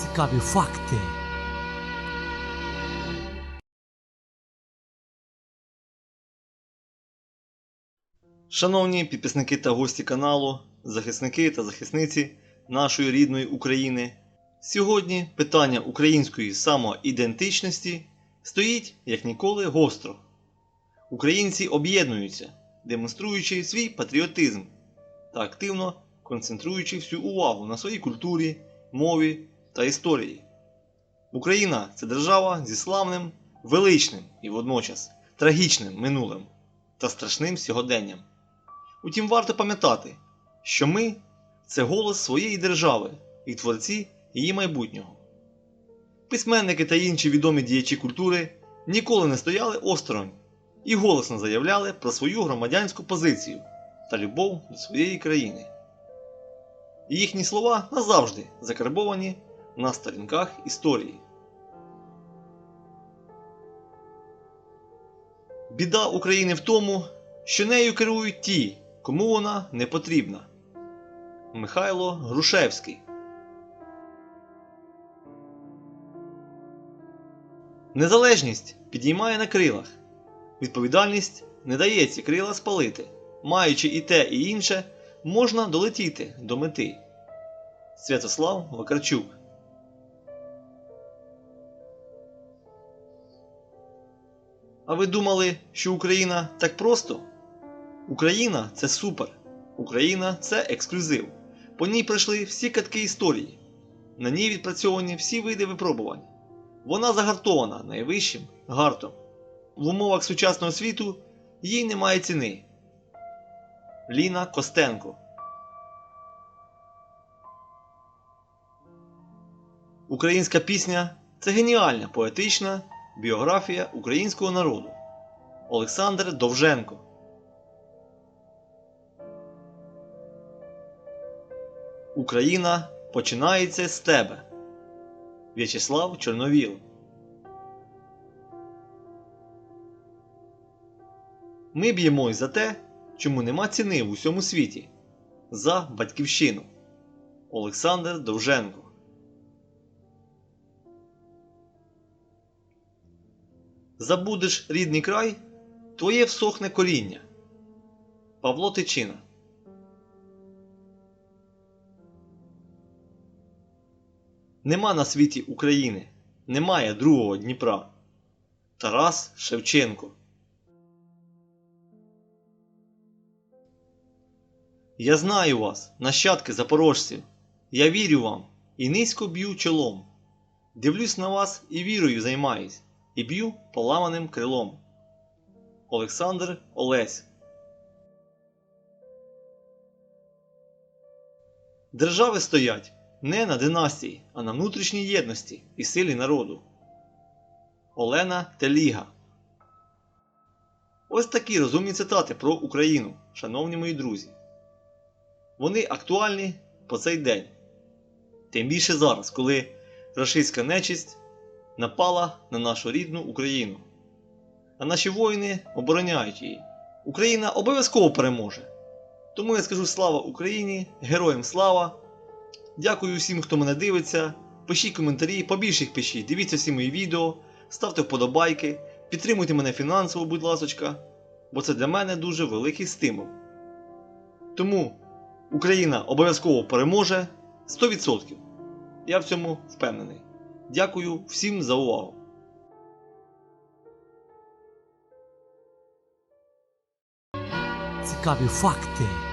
Цікаві факти. Шановні підписники та гості каналу, захисники та захисниці нашої рідної України. Сьогодні питання української самоідентичності стоїть як ніколи гостро. Українці об'єднуються, демонструючи свій патріотизм та активно концентруючи всю увагу на своїй культурі, мові та історії. Україна це держава зі славним, величним і водночас трагічним минулим та страшним сьогоденням. Утім, варто пам'ятати, що ми це голос своєї держави і творці її майбутнього. Письменники та інші відомі діячі культури ніколи не стояли осторонь і голосно заявляли про свою громадянську позицію та любов до своєї країни. І їхні слова назавжди закарбовані на сторінках історії. Біда України в тому, що нею керують ті, кому вона не потрібна. Михайло Грушевський. Незалежність підіймає на крилах. Відповідальність не дає ці крила спалити. Маючи і те, і інше, можна долетіти до мети. Святослав Вакарчук. А ви думали, що Україна так просто? Україна це супер. Україна це ексклюзив. По ній пройшли всі катки історії. На ній відпрацьовані всі види випробувань. Вона загартована найвищим гартом. В умовах сучасного світу їй немає ціни. Ліна Костенко. Українська пісня це геніальна поетична біографія українського народу. Олександр Довженко. Україна починається з тебе. В'ячеслав Чорновіл. Ми б'ємось за те, чому нема ціни в усьому світі. За батьківщину. Олександр Довженко. Забудеш рідний край, твоє всохне коріння. Павло Тичина. Нема на світі України, немає другого Дніпра. Тарас Шевченко. Я знаю вас, нащадки запорожців. Я вірю вам і низько б'ю чолом. Дивлюсь на вас і вірою займаюсь, і б'ю поламаним крилом. Олександр Олесь. Держави стоять не на династії, а на внутрішній єдності і силі народу. Олена Теліга. Ось такі розумні цитати про Україну, шановні мої друзі. Вони актуальні по цей день. Тим більше зараз, коли рашистська нечисть напала на нашу рідну Україну. А наші воїни обороняють її. Україна обов'язково переможе. Тому я скажу слава Україні, героям слава! Дякую всім, хто мене дивиться. Пишіть коментарі, побільше їх пишіть, дивіться всі мої відео, ставте вподобайки, підтримуйте мене фінансово, будь ласочка, бо це для мене дуже великий стимул. Тому Україна обов'язково переможе 100%. Я в цьому впевнений. Дякую всім за увагу. Цікаві факти.